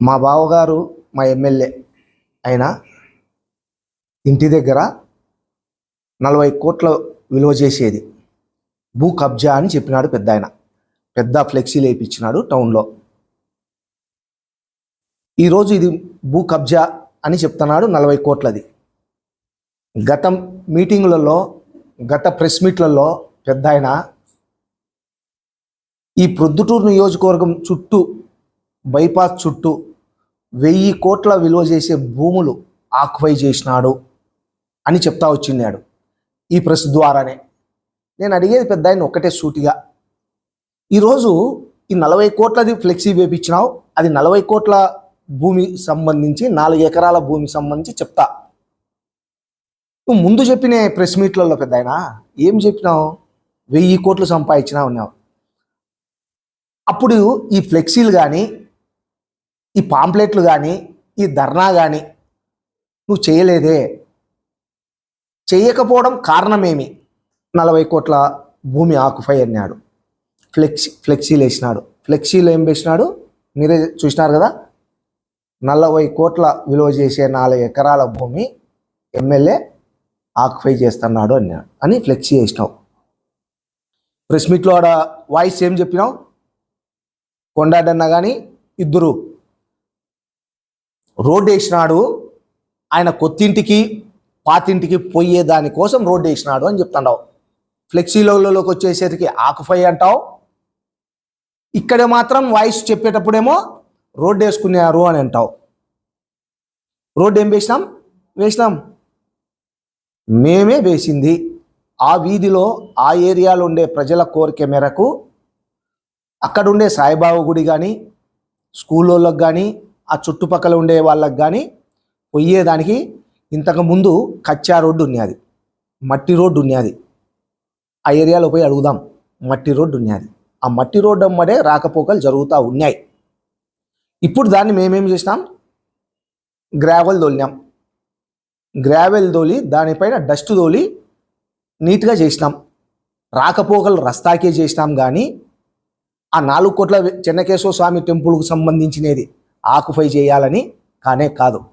మా బావగారు మా ఎమ్మెల్యే ఆయన ఇంటి దగ్గర నలభై కోట్ల విలువ చేసేది. భూ కబ్జా అని చెప్పినాడు పెద్ద ఆయన పెద్ద ఫ్లెక్సీ లేపించినాడు టౌన్లో. ఈరోజు ఇది భూ కబ్జా అని చెప్తున్నాడు నలభై కోట్లది. గత మీటింగులలో గత ప్రెస్ మీట్లలో పెద్ద ఆయన ఈ ప్రొద్దుటూరు నియోజకవర్గం చుట్టూ బైపాస్ చుట్టూ వెయ్యి కోట్ల విలువ చేసే భూములు ఆక్వై చేసినాడు అని చెప్తా వచ్చిన్నాడు ఈ ప్రెస్ ద్వారానే. నేను అడిగేది పెద్ద ఆయన ఒక్కటే సూటిగా. ఈరోజు ఈ నలభై కోట్లది ఫ్లెక్సీ వేపించినావు అది నలభై కోట్ల భూమి సంబంధించి నాలుగు ఎకరాల భూమి సంబంధించి చెప్తా. నువ్వు ముందు చెప్పిన ప్రెస్ మీట్లలో పెద్ద ఆయన ఏం చెప్పినావు? వెయ్యి కోట్లు సంపాదించినా ఉన్నావు అప్పుడు ఈ ఫ్లెక్సీలు కానీ ఈ పాంప్లెట్లు కానీ ఈ ధర్నా కానీ నువ్వు చేయలేదే. చేయకపోవడం కారణమేమి? నలభై కోట్ల భూమి ఆకుఫై అన్నాడు. ఫ్లెక్సీ ఫ్లెక్సీలు వేసినాడు. ఫ్లెక్సీలు ఏం వేసినాడు? మీరే చూసినారు కదా? నలభై కోట్ల విలువ చేసే నాలుగు ఎకరాల భూమి ఎమ్మెల్యే ఆక్యుపై చేస్తున్నాడు అన్నాడు. అని ఫ్లెక్సీ వేసినావు. ప్రెస్ మీట్లో ఆడ వాయిస్ ఏం చెప్పినావు? కొండాడన్న కానీ ఇద్దరు రోడ్డు వేసినాడు ఆయన కొత్తింటికి పాతింటికి పోయే దానికోసం రోడ్డు వేసినాడు అని చెప్తుంటావు ఫ్లెక్సీలోకి వచ్చేసరికి ఆకుఫై అంటావు. ఇక్కడ మాత్రం వాయిస్ చెప్పేటప్పుడేమో రోడ్డు వేసుకున్నారు అని అంటావు. రోడ్డు ఏం వేసినాం? వేసినాం. మేమే వేసింది. ఆ వీధిలో ఆ ఏరియాలో ఉండే ప్రజల కోరిక మేరకు అక్కడ ఉండే సాయిబాబా గుడి కానీ స్కూళ్ళకి కానీ ఆ చుట్టుపక్కల ఉండే వాళ్ళకి కానీ పోయేదానికి ఇంతకు ముందు కచ్చా రోడ్డు ఉన్నది మట్టి రోడ్డు ఉన్నది ఆ ఏరియాలో పోయి అడుగుదాం. మట్టి రోడ్డు ఉన్నది ఆ మట్టి రోడ్డు అమ్మడే రాకపోకలు జరుగుతూ ఉన్నాయి. ఇప్పుడు దాన్ని మేమేం చేసినాం? గ్రావెల్ తోలినాం. గ్రావెల్ తోలి దానిపైన డస్ట్ తోలి నీట్గా చేసినాం. రాకపోకలు రస్తాకే చేసినాం కానీ ఆ నాలుగు కోట్ల చెన్నకేశ్వర స్వామి టెంపుల్కు సంబంధించినది ఆకుఫై చేయాలని కానే కాదు.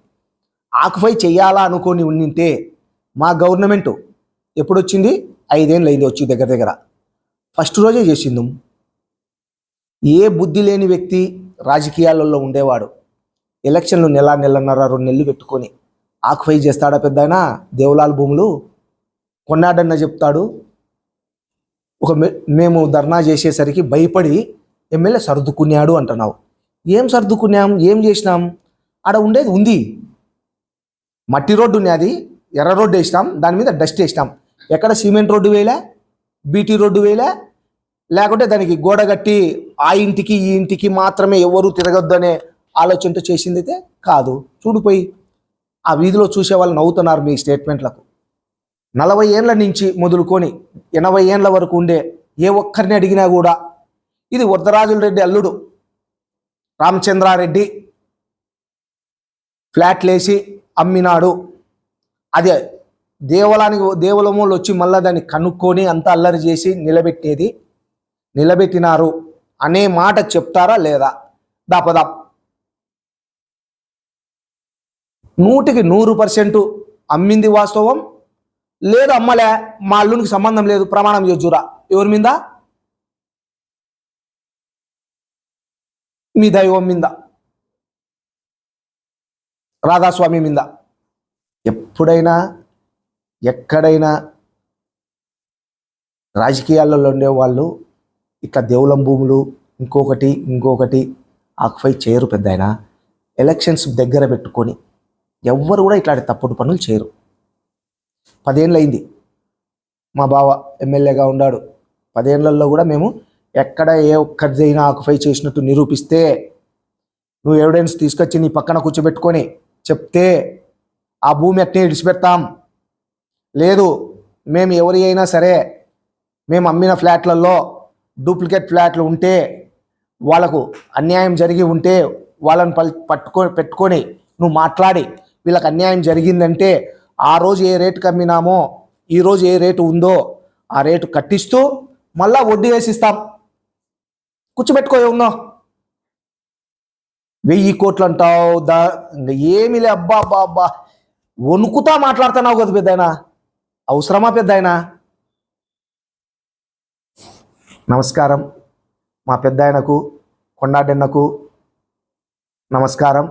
ఆకుఫై చేయాలా అనుకొని ఉండింటే మా గవర్నమెంట్ ఎప్పుడొచ్చింది? ఐదేళ్ళు అయింది వచ్చి దగ్గర దగ్గర. ఫస్ట్ రోజే చేసింది. ఏ బుద్ధి లేని వ్యక్తి రాజకీయాలలో ఉండేవాడు. ఎలక్షన్లు నెల నెలన్నర రెండు నెలలు పెట్టుకొని ఆకుపై చేస్తాడా పెద్ద ఆయన దేవులాల భూములు కొన్నాడన్న చెప్తాడు. ఒక మే- మేము ధర్నా చేసేసరికి భయపడి ఎమ్మెల్యే సర్దుకున్నాడు అంటున్నావు. ఏం సర్దుకున్నాం? ఏం చేసినాం? ఆడ ఉండేది ఉంది. మట్టి రోడ్డు ఉన్నది ఎర్ర రోడ్డు వేసినాం. దాని మీద డస్ట్ వేసినాం. ఎక్కడ సిమెంట్ రోడ్డు వేయలే? బీటీ రోడ్డు వేయలే? లేకుంటే దానికి గోడ కట్టి ఆ ఇంటికి ఈ ఇంటికి మాత్రమే ఎవరు తిరగొద్దు అనే ఆలోచనతో చేసింది అయితే కాదు. చూడిపోయి ఆ వీధిలో చూసే వాళ్ళు నవ్వుతున్నారు మీ స్టేట్మెంట్లకు. నలభై ఏండ్ల నుంచి మొదలుకొని ఎనభై ఏండ్ల వరకు ఉండే ఏ ఒక్కరిని అడిగినా కూడా ఇది వరదరాజుల రెడ్డి అల్లుడు. రామచంద్రారెడ్డి ఫ్లాట్లేసి అమ్మినాడు. అదే దేవలానికి దేవలమూలు వచ్చి మళ్ళీ దాన్ని కనుక్కొని అంతా అల్లరి చేసి నిలబెట్టేది. నిలబెట్టినారు. అనే మాట చెప్తారా లేదా? దాపదా నూటికి నూరు పర్సెంట్ అమ్మింది వాస్తవం. లేదు అమ్మలే మా అల్లునికి సంబంధం లేదు ప్రమాణం చేజురా ఎవరి మీద? మీ దైవం మీద. రాధాస్వామి మీద. ఎప్పుడైనా ఎక్కడైనా రాజకీయాలలో ఉండేవాళ్ళు ఇట్లా దేవులం భూములు ఇంకొకటి ఇంకొకటి ఆక్యుపై చేయరు పెద్ద ఆయన ఎలక్షన్స్ దగ్గర పెట్టుకొని ఎవ్వరు కూడా ఇట్లాంటి తప్పుడు పనులు చేయరు. పదేళ్ళు అయింది మా బావ ఎమ్మెల్యేగా ఉన్నాడు పదేళ్ళలో కూడా మేము ఎక్కడ ఏ ఒక్కరిదైనా ఆక్యుపై చేసినట్టు నిరూపిస్తే నువ్వు ఎవిడెన్స్ తీసుకొచ్చి నీ పక్కన కూర్చోబెట్టుకొని చెప్తే ఆ భూమి అట్నే ఇడిచిపెడతాం. లేదు మేము ఎవరి అయినా సరే మేము అమ్మిన ఫ్లాట్లలో డూప్లికేట్ ఫ్లాట్లు ఉంటే వాళ్ళకు అన్యాయం జరిగి ఉంటే వాళ్ళని పల్ పట్టుకొని పెట్టుకొని నువ్వు మాట్లాడి వీళ్ళకి అన్యాయం జరిగిందంటే ఆ రోజు ఏ రేటుకి కమ్మినామో ఈరోజు ఏ రేటు ఉందో ఆ రేటు కట్టిస్తూ మళ్ళా వడ్డీ వేసిస్తాం. కూర్చోబెట్టుకో ఉన్నావు వెయ్యి కోట్లు అంటావు దా ఏమిలే అబ్బా అబ్బా అబ్బా. వణుకుతా మాట్లాడుతున్నావు కదా పెద్దాయన. అవసరమా పెద్దాయన? నమస్కారం. మా పెద్దాయనకు కొండాడెన్నకు నమస్కారం.